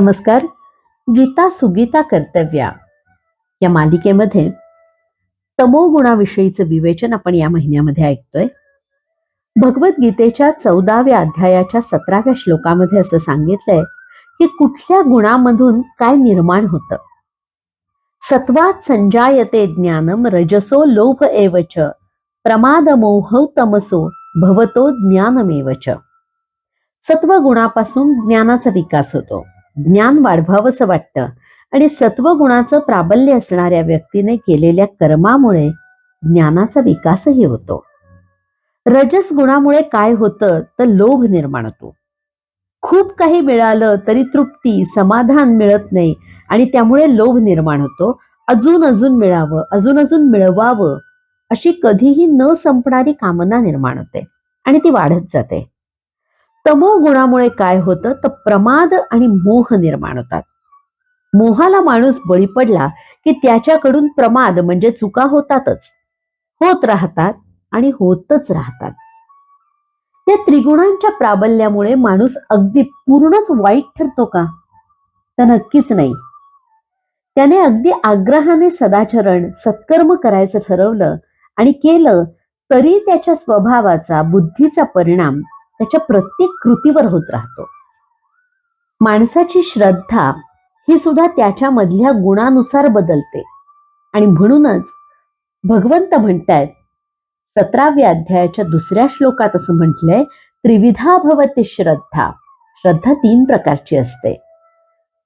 नमस्कार. गीता सुगीता कर्तव्या. या मालिकेमध्ये तमोगुणाविषयीचं विवेचन आपण या महिन्यामध्ये ऐकतोय. भगवद्गीतेच्या चौदाव्या अध्यायाच्या सतराव्या श्लोकामध्ये असं सांगितलंय की कुठल्या गुणामधून काय निर्माण होतं? सत्वात संजायते ज्ञानम रजसो लोभ एवच. प्रमाद मोह तमसो भवतो ज्ञानमेवच. सत्व गुणापासून ज्ञानाचा विकास होतो. ज्ञान वाढवावंसं वाटतं. आणि सत्वगुणाचं प्राबल्य असणाऱ्या व्यक्तीने केलेल्या कर्मामुळे ज्ञानाचा विकासही होतो. रजस गुणामुळे काय होतं तर लोभ निर्माण होतो. खूप काही मिळालं तरी तृप्ती समाधान मिळत नाही आणि त्यामुळे लोभ निर्माण होतो. अजून अजून मिळावं अजून अजून मिळवावं अशी कधीही न संपणारी कामना निर्माण होते आणि ती वाढत जाते. तमो गुणामुळे काय होतं? तर प्रमाद आणि मोह निर्माण होतात. मोहाला माणूस बळी पडला की त्याच्याकडून प्रमाद म्हणजे चुका होतातच. होत राहतात आणि होतच राहतात. या त्रिगुणांच्या प्राबल्यामुळे माणूस अगदी पूर्णच वाईट ठरतो का? तर नक्कीच नाही. त्याने अगदी आग्रहाने सदाचरण सत्कर्म करायचं ठरवलं आणि केलं तरी त्याच्या स्वभावाचा बुद्धीचा परिणाम त्याच्या प्रत्येक कृतीवर होत राहतो. माणसाची श्रद्धा ही सुद्धा त्याच्यामधल्या गुणानुसार बदलते. आणि म्हणूनच भगवंत म्हणतायत सतराव्या अध्यायाच्या दुसऱ्या श्लोकात असं म्हटलंय त्रिविधा भवते श्रद्धा. श्रद्धा तीन प्रकारची असते.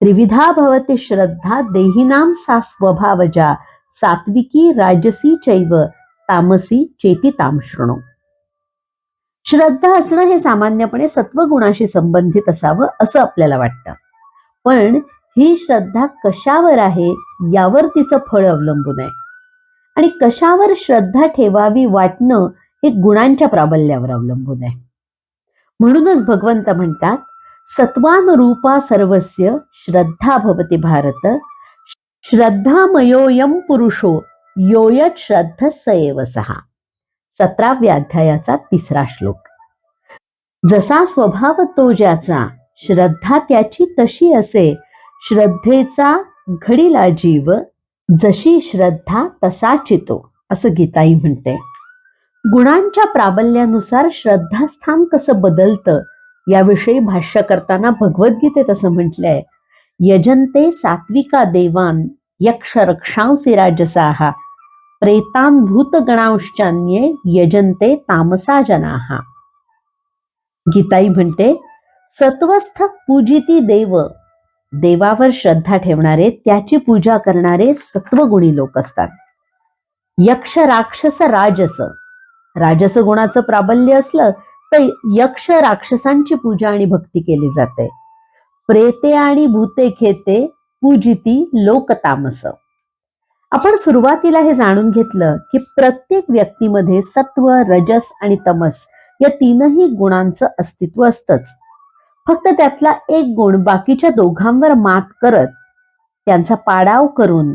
त्रिविधा भवते श्रद्धा देहिनाम सा स्वभावजा सात्विकी राजसी चैव तामसी चेती तामशृणू. श्रद्धा असणं हे सामान्यपणे सत्वगुणाशी संबंधित असावं असं आपल्याला वाटतं. पण ही श्रद्धा कशावर आहे यावर तिचं फळ अवलंबून आहे. आणि कशावर श्रद्धा ठेवावी वाटणं हे गुणांच्या प्राबल्यावर अवलंबून आहे. म्हणूनच भगवंत म्हणतात सत्वानुरूपा सर्वस्य श्रद्धा भवती भारत श्रद्धामयोयम पुरुषो योयत श्रद्ध एव सहा. सतराव्या अध्यायाचा तिसरा श्लोक. जसा स्वभाव तो ज्याचा श्रद्धा त्याची तशी असे. श्रद्धेचा घडीला जीव जशी श्रद्धा तसा चितो असं गीताई म्हणते. गुणांच्या प्राबल्यानुसार श्रद्धास्थान कसं बदलतं याविषयी भाष्य करताना भगवद्गीतेत असं म्हटलंय यजंते सात्विका देवान यक्ष रक्षांसी राजसाहा प्रेतान भूतगणांश्चान्ये यजंते तामसा जनाहा गीताई म्हणते सत्वस्थ पूजिती देव देवावर श्रद्धा ठेवणारे त्याची पूजा करणारे सत्वगुणी लोक असतात। यक्ष राक्षस राजस राजस गुणाचं प्राबल्य असलं तर यक्ष राक्षसांची पूजा आणि भक्ती केली जाते। प्रेते आणि भूते खेते पूजिती लोकतामस। आपण सुरुवातीला हे जाणून घेतलं की प्रत्येक व्यक्तीमध्ये सत्व रजस आणि तमस या तीनही गुणांचं अस्तित्व असतंच. फक्त त्यातला एक गुण बाकीच्या दोघांवर मात करत त्यांचा पाडाव करून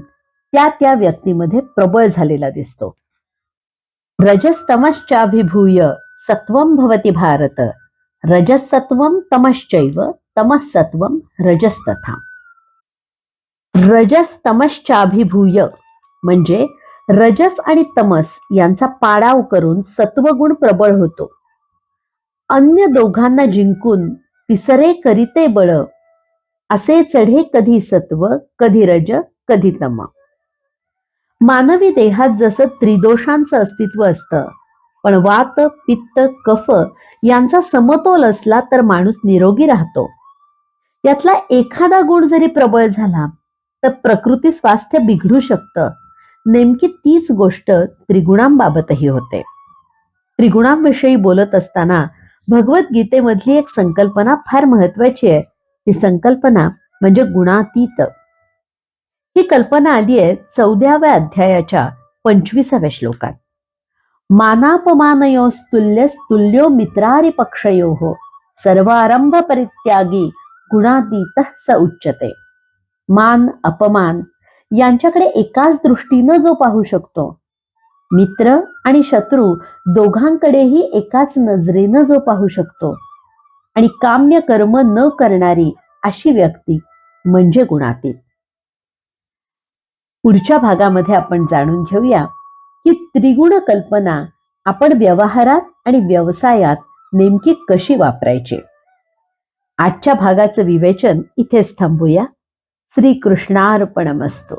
त्या त्या व्यक्तीमध्ये प्रबळ झालेला दिसतो. रजस्तमश्चाभिभूय सत्वम भवती भारत. रजसत्वम तमश्चैव तमसत्वम रजस्तथा. रजस्तमश्चाभिभूय म्हणजे रजस आणि तमस यांचा पाडाव करून सत्वगुण प्रबळ होतो. अन्य दोघांना जिंकून तिसरे करीते बळ असे चढे कधी सत्व कधी रज कधी तम. मानवी देहात जसं त्रिदोषांचं अस्तित्व असतं पण वात पित्त कफ यांचा समतोल असला तर माणूस निरोगी राहतो. यातला एखादा गुण जरी प्रबळ झाला तर प्रकृती स्वास्थ्य बिघडू शकतं. नेमकी तीच गोष्ट त्रिगुणांबाबतही होते. त्रिगुणांविषयी बोलत असताना भगवद्गीतेमधली एक संकल्पना फार महत्वाची आहे. ती संकल्पना म्हणजे गुणातीत. ही कल्पना आली आहे चौदाव्या अध्यायाच्या पंचवीसाव्या श्लोकात. मानापमानयोस्तुल्यस्तुल्यो मित्रारी पक्षयो सर्वारंभ परित्यागी गुणातीत स उच्चते मान अपमान यांच्याकडे एकाच दृष्टीनं जो पाहू शकतो. मित्र आणि शत्रू दोघांकडेही एकाच नजरेनं जो पाहू शकतो. आणि काम्य कर्म न करणारी अशी व्यक्ती म्हणजे गुणातीत. पुढच्या भागामध्ये आपण जाणून घेऊया की त्रिगुण कल्पना आपण व्यवहारात आणि व्यवसायात नेमकी कशी वापरायची. आजच्या भागाचं विवेचन इथेच थांबूया. श्रीकृष्णार्पणमस्तू.